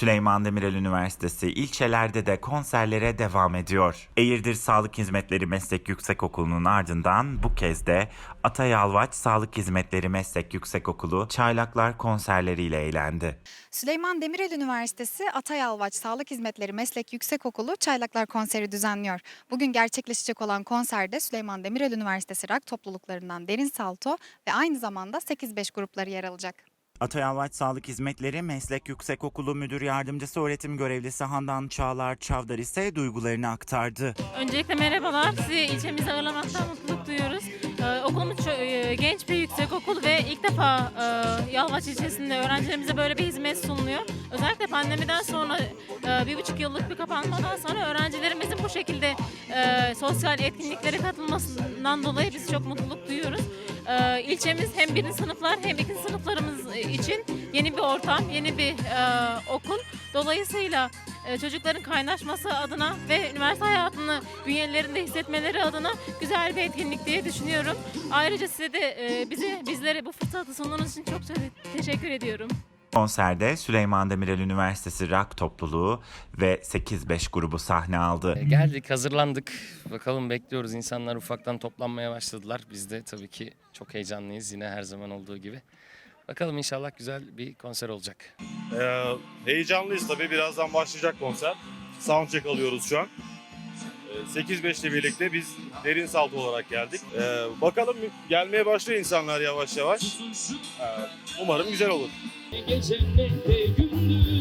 Süleyman Demirel Üniversitesi ilçelerde de konserlere devam ediyor. Eğirdir Sağlık Hizmetleri Meslek Yüksekokulu'nun ardından bu kez de Atay Alvaç Sağlık Hizmetleri Meslek Yüksekokulu Çaylaklar konserleriyle eğlendi. Süleyman Demirel Üniversitesi Atay Alvaç Sağlık Hizmetleri Meslek Yüksekokulu Çaylaklar Konseri düzenliyor. Bugün gerçekleşecek olan konserde Süleyman Demirel Üniversitesi rock topluluklarından Derin Salto ve aynı zamanda 8-5 grupları yer alacak. Atay Alvaç Sağlık Hizmetleri Meslek Yüksekokulu Müdür Yardımcısı Öğretim Görevlisi Handan Çağlar Çavdar ise duygularını aktardı. Öncelikle merhabalar. Sizi ilçemize ağırlamaktan mutluluk duyuyoruz. Ee, okulumuz e, genç bir yüksek okul ve ilk defa e, Yalvaç ilçesinde öğrencilerimize böyle bir hizmet sunuluyor. Özellikle pandemiden sonra e, bir buçuk yıllık bir kapanmadan sonra öğrencilerimizin bu şekilde e, sosyal etkinliklere katılmasından dolayı biz çok mutluluk duyuyoruz. E, ilçemiz hem birinci sınıflar hem ikinci sınıflarımız için yeni bir ortam, yeni bir e, okul. Dolayısıyla e, çocukların kaynaşması adına ve üniversite hayatını bünyelerinde hissetmeleri adına güzel bir etkinlik diye düşünüyorum. Ayrıca size de e, bizi bizlere bu fırsatı sunduğunuz için çok te- teşekkür ediyorum. Konserde Süleyman Demirel Üniversitesi Rock Topluluğu ve 8-5 grubu sahne aldı. E, Geldik, hazırlandık. Bakalım bekliyoruz. İnsanlar ufaktan toplanmaya başladılar. Biz de tabii ki çok heyecanlıyız yine her zaman olduğu gibi. Bakalım inşallah güzel bir konser olacak. Ee, heyecanlıyız tabii. Birazdan başlayacak konser. Soundcheck alıyoruz şu an. Ee, 8-5 ile birlikte biz derin salt olarak geldik. Ee, bakalım gelmeye başlıyor insanlar yavaş yavaş. Ee, umarım güzel olur. Gece de gündüz